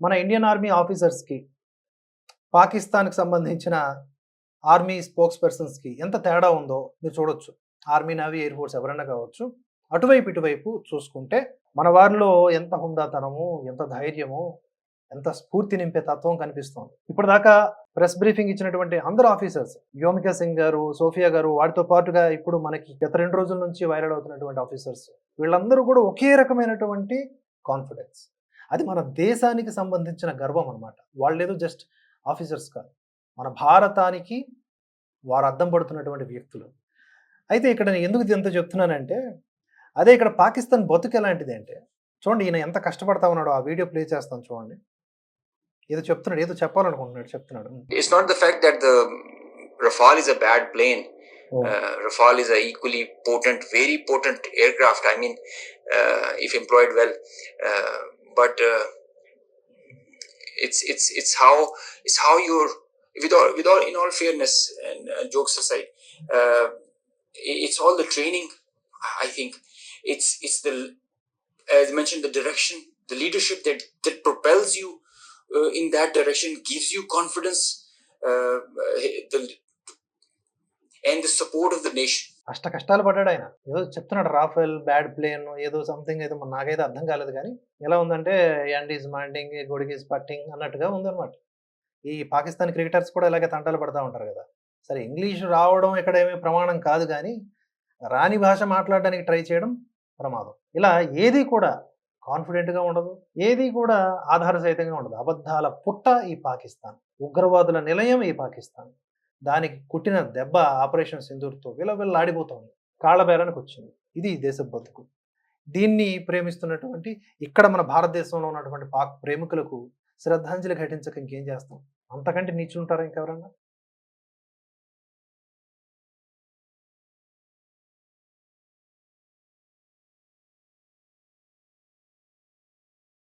మన Indian army ఆఫీసర్స్కి పాకిస్తాన్కి సంబంధించిన ఆర్మీ స్పోక్స్ పర్సన్స్కి ఎంత తేడా ఉందో మీరు చూడొచ్చు. ఆర్మీ నావీ ఎయిర్ ఫోర్స్ ఎవరైనా కావచ్చు. అటువైపు ఇటువైపు చూసుకుంటే మన వారిలో ఎంత హుందాతనము ఎంత ధైర్యము ఎంత స్ఫూర్తి నింపే తత్వం కనిపిస్తోంది. ఇప్పటిదాకా ప్రెస్ బ్రీఫింగ్ ఇచ్చినటువంటి అందరు ఆఫీసర్స్ వ్యోమికా సింగ్ గారు సోఫియా గారు వాటితో పాటుగా ఇప్పుడు మనకి గత రెండు రోజుల నుంచి వైరల్ అవుతున్నటువంటి ఆఫీసర్స్ వీళ్ళందరూ కూడా ఒకే రకమైనటువంటి కాన్ఫిడెన్స్ అది మన దేశానికి సంబంధించిన గర్వం అనమాట వాళ్ళు ఏదో జస్ట్ ఆఫీసర్స్ కాదు మన భారతానికి వారు అద్దం పడుతున్నటువంటి వ్యక్తులు అయితే ఇక్కడ నేను ఎందుకు ఎంత చెప్తున్నానంటే అదే ఇక్కడ పాకిస్తాన్ బతుకు ఎలాంటిది అంటే చూడండి ఈయన ఎంత కష్టపడతా ఉన్నాడో ఆ వీడియో ప్లే చేస్తాను చూడండి ఏదో చెప్తున్నాడు ఏదో చెప్పాలనుకుంటున్నాడు చెప్తున్నాడు fact that the Rafale is a bad plane. Oh. Uh, Rafale is a equally potent, very potent aircraft. I mean, uh, if employed well, uh, but uh, it's it's it's how it's how you're with all with all in all fairness and uh, jokes aside, uh, it's all the training. I think it's it's the as mentioned the direction, the leadership that that propels you uh, in that direction, gives you confidence, uh, the and the support of the nation. అష్ట కష్టాలు పడ్డాడు ఆయన. ఏదో చెప్తున్నాడు Rafale bad plane ఏదో something ఏదో నాకైతే అర్థం కాలేదు కానీ ఎలా ఉందంటే and is mounding going is putting అన్నట్టుగా ఉందన్నమాట. ఈ పాకిస్తాన్ క్రికెటర్స్ కూడా ఇలాగే తంటాలు పడతా ఉంటారు కదా. సరే ఇంగ్లీష్ రావడం ఇక్కడ ఏమీ ప్రమాణం కాదు కానీ రాని భాష మాట్లాడడానికి ట్రై చేయడం ప్రమాదం. ఇలా ఏది కూడా కాన్ఫిడెంట్గా ఉండదు ఏది కూడా ఆధారసహితంగా ఉండదు. అబద్ధాల పుట్ట ఈ పాకిస్తాన్ ఉగ్రవాదుల నిలయం ఈ పాకిస్తాన్. దానికి కుట్టిన దెబ్బ ఆపరేషన్ సింధూర్తో విలవిల్లాడిపోతోంది. కాళ్ళబేరానికి వచ్చింది ఇది దేశ బతుకు. దీన్ని ప్రేమిస్తున్నటువంటి ఇక్కడ మన భారతదేశంలో ఉన్నటువంటి పాక్ ప్రేమికులకు శ్రద్ధాంజలి ఘటించక ఇంకేం చేస్తాం? అంతకంటే నీచుంటారా ఇంకెవరన్నా?